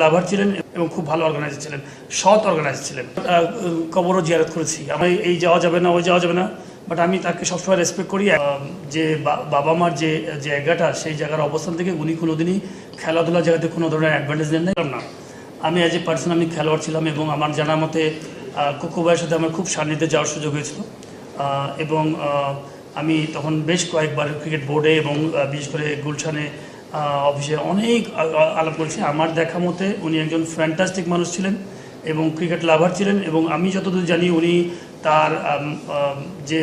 লাভার ছিলেন এবং খুব ভালো অর্গানাইজার ছিলেন, সৎ অর্গানাইজার ছিলেন। কবরও জিয়ারত করেছি। আমি এই যাওয়া যাবে না, ওই যাওয়া যাবে না। বাট আমি তাকে সবসময় রেসপেক্ট করি। যে বাবা মার যে জায়গাটা, সেই জায়গার অবস্থান থেকে উনি কোনোদিনই খেলাধুলার জায়গাতে কোনো ধরনের অ্যাডভান্টেজ নেন না। আমি অ্যাজ এ পার্সন আমি খেলোয়াড় ছিলাম এবং আমার জানা মতে কোকো ভাইয়ের সাথে আমার খুব সান্নিধ্যে যাওয়ার সুযোগ হয়েছিল। এবং আমি তখন বেশ কয়েকবার ক্রিকেট বোর্ডে এবং বিশেষ করে গুলশানে অফিসে অনেক আলাপ করেছি। আমার দেখা মতে উনি একজন ফ্যান্টাস্টিক মানুষ ছিলেন এবং ক্রিকেট লাভার ছিলেন এবং আমি যতদূর জানি উনি তার যে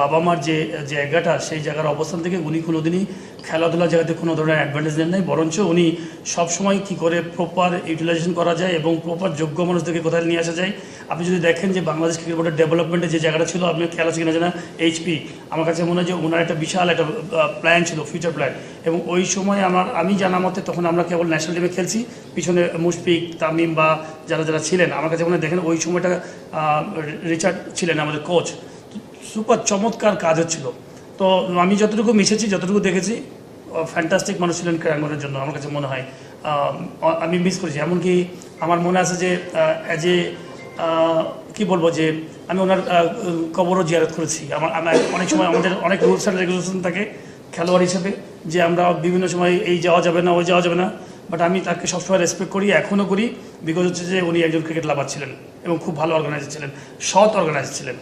বাবা মার যে জায়গাটা, সেই জায়গার অবস্থান থেকে উনি কোনোদিনই খেলাধুলার জায়গাতে কোনো ধরনের অ্যাডভান্টেজ নেন নাই, বরঞ্চ উনি সবসময় কী করে প্রপার ইউটিলাইজেশন করা যায় এবং প্রপার যোগ্য মানুষদেরকে কোথায় নিয়ে আসা যায়। আপনি যদি দেখেন যে বাংলাদেশ ক্রিকেট বোর্ডের ডেভেলপমেন্টে যে জায়গাটা ছিল, আপনি খেলা কিনা জানা এইচপি আমার কাছে মনে হয় যে ওনার একটা বিশাল একটা প্ল্যান ছিল ফিউচার প্ল্যান এবং ওই সময় আমার, আমি জানা মতে তখন আমরা কেবল ন্যাশনাল টিমে খেলছি, পিছনে মুশফিক, তামিম বা যারা যারা ছিলেন, আমার কাছে মনে দেখেন ওই সময়টা রিচার্ড ছিলেন আমাদের কোচ সুপার চমৎকার কাজ হচ্ছিল। তো আমি যতটুকু মিশেছি, যতটুকু দেখেছি ফ্যান্টাস্টিক মানুষ ছিলেন ক্রীড়াঙ্গনের জন্য, আমার কাছে মনে হয়। আমি মিস করেছি। এমনকি আমার মনে আছে যে অ্যাজ এ কি বলব যে, আমি ওনার কবরও জিয়ারত করেছি। আমার অনেক সময় আমাদের অনেক রুলস অ্যান্ড রেগুলেশন থাকে খেলোয়াড় হিসেবে, যে আমরা বিভিন্ন সময় এই যাওয়া যাবে না, ওই যাওয়া যাবে না। বাট আমি তাকে সবসময় রেসপেক্ট করি এখনও করি বিকজ হচ্ছে যে উনি একজন ক্রিকেট লাভার ছিলেন এবং খুব ভালো অর্গানাইজার ছিলেন, সৎ অর্গানাইজার ছিলেন।